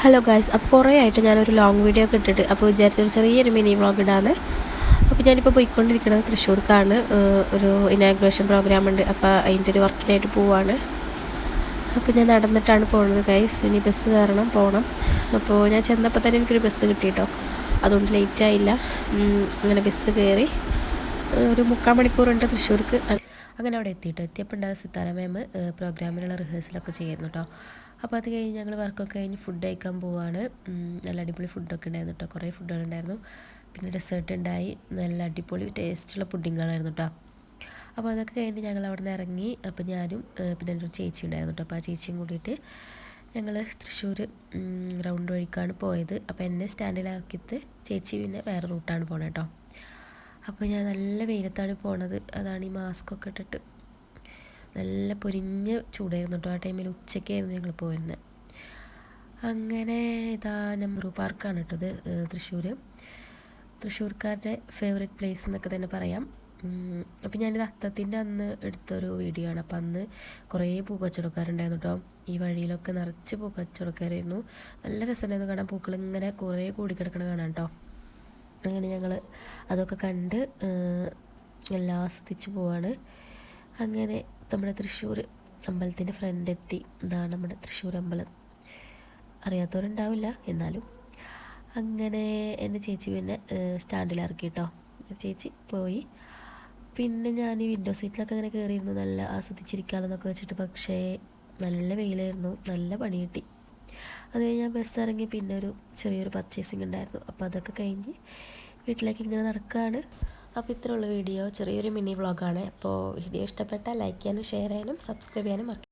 Hello guys അപ്പോൾ കുറേ ആയിട്ട് ഞാനൊരു ലോങ് വീഡിയോ ഒക്കെ ഇട്ടിട്ട് അപ്പോൾ വിചാരിച്ചൊരു ചെറിയൊരു മിനി വ്ളോഗ് ഇടാന്ന്. അപ്പോൾ ഞാനിപ്പോൾ പോയിക്കൊണ്ടിരിക്കുന്നത് തൃശ്ശൂർക്കാണ്. ഒരു ഇനാഗ്രേഷൻ പ്രോഗ്രാം ഉണ്ട്. അപ്പോൾ അതിന്റെ ഒരു വർക്കിനായിട്ട് പോവാണ്. അപ്പോൾ ഞാൻ നടന്നിട്ടാണ് പോകുന്നത് ഗൈസ് ഇനി ബസ് കയറണം പോകണം അപ്പോൾ ഞാൻ ചെന്നപ്പോൾ തന്നെ എനിക്കൊരു ബസ് കിട്ടിയിട്ടോ അതുകൊണ്ട് ലേറ്റ് ആയില്ല. അങ്ങനെ ബസ് കയറി. ഒരു മുക്കാൽ മണിക്കൂറുണ്ട് തൃശ്ശൂർക്ക്. അങ്ങനെ അവിടെ എത്തിയിട്ടോ എത്തിയപ്പോൾ ഉണ്ടായ സിത്താര മാം പ്രോഗ്രാമിനുള്ള റിഹേഴ്സലൊക്കെ ചെയ്യുന്നു കേട്ടോ അപ്പോൾ അത് കഴിഞ്ഞ് ഞങ്ങൾ വർക്കൊക്കെ കഴിഞ്ഞ് ഫുഡ് കഴിക്കാൻ പോവാണ്. നല്ല അടിപൊളി ഫുഡൊക്കെ ഉണ്ടായിരുന്നു കേട്ടോ കുറേ ഫുഡുകളുണ്ടായിരുന്നു പിന്നെ ഡെസേർട്ട് ഉണ്ടായി. നല്ല അടിപൊളി ടേസ്റ്റുള്ള പുഡിങ്ങുകളായിരുന്നു കേട്ടോ അപ്പോൾ അതൊക്കെ കഴിഞ്ഞ് ഞങ്ങൾ അവിടെ നിന്ന് ഇറങ്ങി. അപ്പോൾ ഞാനും പിന്നെ എന്റെ ഒരു ചേച്ചി ഉണ്ടായിരുന്നു കേട്ടോ അപ്പോൾ ആ ചേച്ചിയും കൂടിയിട്ട് ഞങ്ങൾ തൃശ്ശൂർ റൗണ്ട് വഴിക്കാണ് പോയത്. അപ്പോൾ എന്നെ സ്റ്റാൻഡിലാക്കിയിട്ട് ചേച്ചി പിന്നെ വേറെ റൂട്ടാണ് പോണത് കേട്ടോ അപ്പോൾ ഞാൻ നല്ല വെയിലത്താണ് പോണത്. അതാണ് ഈ മാസ്ക് ഒക്കെ ഇട്ടിട്ട് നല്ല പൊരിഞ്ഞ ചൂടായിരുന്നു കേട്ടോ ആ ടൈമിൽ ഉച്ചയ്ക്കായിരുന്നു ഞങ്ങൾ പോയിരുന്നത് അങ്ങനെ ഇതാ നെഹ്റു പാർക്കാണ് കേട്ടോ ഇത് തൃശ്ശൂർ തൃശ്ശൂർക്കാരുടെ ഫേവറേറ്റ് പ്ലേസ് എന്നൊക്കെ തന്നെ പറയാം. അപ്പം ഞാനിത് അത്തത്തിന്റെ അന്ന് എടുത്തൊരു വീഡിയോ ആണ്. അപ്പം അന്ന് കുറേ പൂക്കച്ചവടക്കാരുണ്ടായിരുന്നു കേട്ടോ. ഈ വഴിയിലൊക്കെ നിറച്ച് പൂക്കച്ചവടക്കാരായിരുന്നു. നല്ല രസമുണ്ടായിരുന്നു കാണാൻ. പൂക്കൾ ഇങ്ങനെ കുറേ കൂടിക്കിടക്കണ കാണാൻ കേട്ടോ അങ്ങനെ ഞങ്ങൾ അതൊക്കെ കണ്ട് എല്ലാം ആസ്വദിച്ച് പോവാണ്. അങ്ങനെ നമ്മുടെ തൃശ്ശൂർ അമ്പലത്തിന്റെ ഫ്രണ്ട് എത്തി ഇതാണ് നമ്മുടെ തൃശ്ശൂർ അമ്പലം. അറിയാത്തവരുണ്ടാവില്ല എന്നാലും. അങ്ങനെ എന്റെ ചേച്ചി പിന്നെ സ്റ്റാൻഡിൽ ഇറക്കി കേട്ടോ ചേച്ചി പോയി. പിന്നെ ഞാൻ ഈ വിൻഡോ സീറ്റിലൊക്കെ അങ്ങനെ കയറിയിരുന്നു നല്ല ആസ്വദിച്ചിരിക്കാമെന്നൊക്കെ വെച്ചിട്ട് പക്ഷേ നല്ല വെയിലായിരുന്നു നല്ല പണി കിട്ടി. അത് കഴിഞ്ഞ് ഞാൻ ബസ് ഇറങ്ങി പിന്നെ ഒരു ചെറിയൊരു പർച്ചേസിങ് ഉണ്ടായിരുന്നു. അപ്പോൾ അതൊക്കെ കഴിഞ്ഞ് വീട്ടിലേക്ക് ഇങ്ങനെ നടക്കുകയാണ് അപ്പോൾ ഇത്രയുള്ള വീഡിയോ. ചെറിയൊരു മിനി വ്ളോഗാണ്. അപ്പോൾ വീഡിയോ ഇഷ്ടപ്പെട്ടാൽ ലൈക്ക് ചെയ്യാനും ഷെയർ ചെയ്യാനും സബ്സ്ക്രൈബ് ചെയ്യാനും